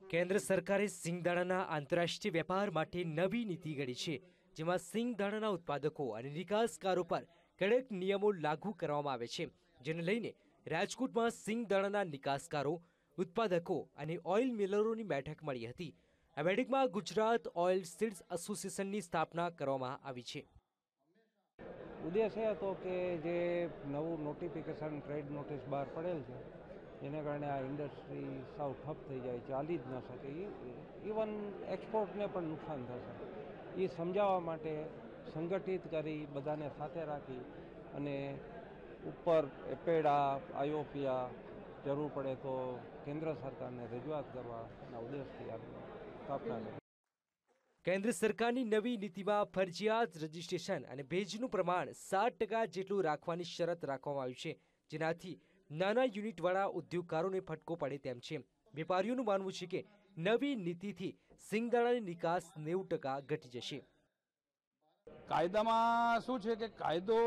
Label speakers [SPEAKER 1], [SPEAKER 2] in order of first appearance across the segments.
[SPEAKER 1] કેન્દ્ર સરકારે સિંગદાણાના આંતરરાષ્ટ્રીય વેપાર માટે નવી નીતિ ઘડી છે, જેમાં સિંગદાણાના ઉત્પાદકો અને નિકાસકારો પર કડક નિયમો લાગુ કરવામાં આવે છે. જેને લઈને રાજકોટમાં સિંગદાણાના નિકાસકારો, ઉત્પાદકો અને ઓઇલ મિલરોની બેઠક મળી હતી. આ બેઠકમાં ગુજરાત ઓઇલ સીડ્સ એસોસિએશનની સ્થાપના કરવામાં આવી છે.
[SPEAKER 2] ઉદ્દેશ એ હતો કે જે નવું નોટિફિકેશન, ટ્રેડ નોટિસ બહાર પડેલ છે જેને કારણે આ ઇન્ડસ્ટ્રી સાવ ઠપ થઈ જાય ચાલી જ ન શકે. ઇવન એક્સપોર્ટને પણ નુકસાન થશે. એ સમજાવવા માટે સંગઠિત કરી બધાને સાથે રાખી અને ઉપર એપેડા આયોપિયા જરૂર પડે તો કેન્દ્ર સરકારને રજૂઆત કરવાના ઉદ્દેશથી આ સ્થાપના કરી.
[SPEAKER 1] કેન્દ્ર સરકારની નવી નીતિમાં ફરજિયાત રજીસ્ટ્રેશન અને ભેજનું પ્રમાણ સાત ટકા જેટલું રાખવાની શરત રાખવામાં આવી છે. જેનાથી નાના યુનિટવાળા ઉદ્યોગકારોને ફટકો પડે તેમ છે. વેપારીઓનું માનવું છે કે નવી નીતિથી સિંગદાણાની નિકાસ નેવું ટકા ઘટી જશે.
[SPEAKER 3] કાયદામાં શું છે કે કાયદો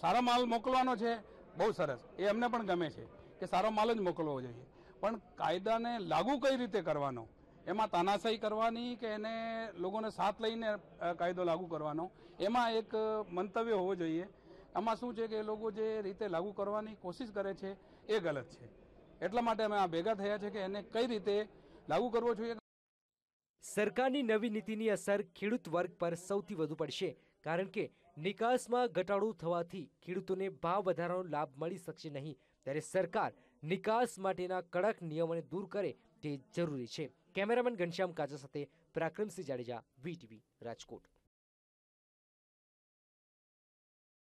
[SPEAKER 3] સારા માલ મોકલવાનો છે, બહુ સરસ. એ અમને પણ ગમે છે કે સારો માલ જ મોકલવો જોઈએ. પણ કાયદાને લાગુ કઈ રીતે કરવાનો? એમાં તાનાશાહી કરવાની કે એને લોકોને સાથ લઈને કાયદો લાગુ કરવાનો? એમાં એક મંતવ્ય હોવો જોઈએ આમાં શું છે કે એ લોકો જે રીતે લાગુ કરવાની કોશિશ કરે છે, એ ગલત છે. એટલા માટે અમે આ ભેગા થયા છે કે એને કઈ રીતે લાગુ કરવો જોઈએ.
[SPEAKER 1] સરકારની નવી નીતિની અસર ખેડૂત વર્ગ પર સૌથી વધુ પડશે, કારણ કે નિકાસમાં ઘટાડો થવાથી ખેડૂતોને ભાવ વધારાનો લાભ મળી શકશે નહીં. ત્યારે સરકાર નિકાસ માટેના કડક નિયમોને દૂર કરે તે જરૂરી છે. કેમેરામેન ઘનશ્યામ કાચા સાથે પ્રાક્રમસિંહ જાડેજા વીટીવી રાજકોટ.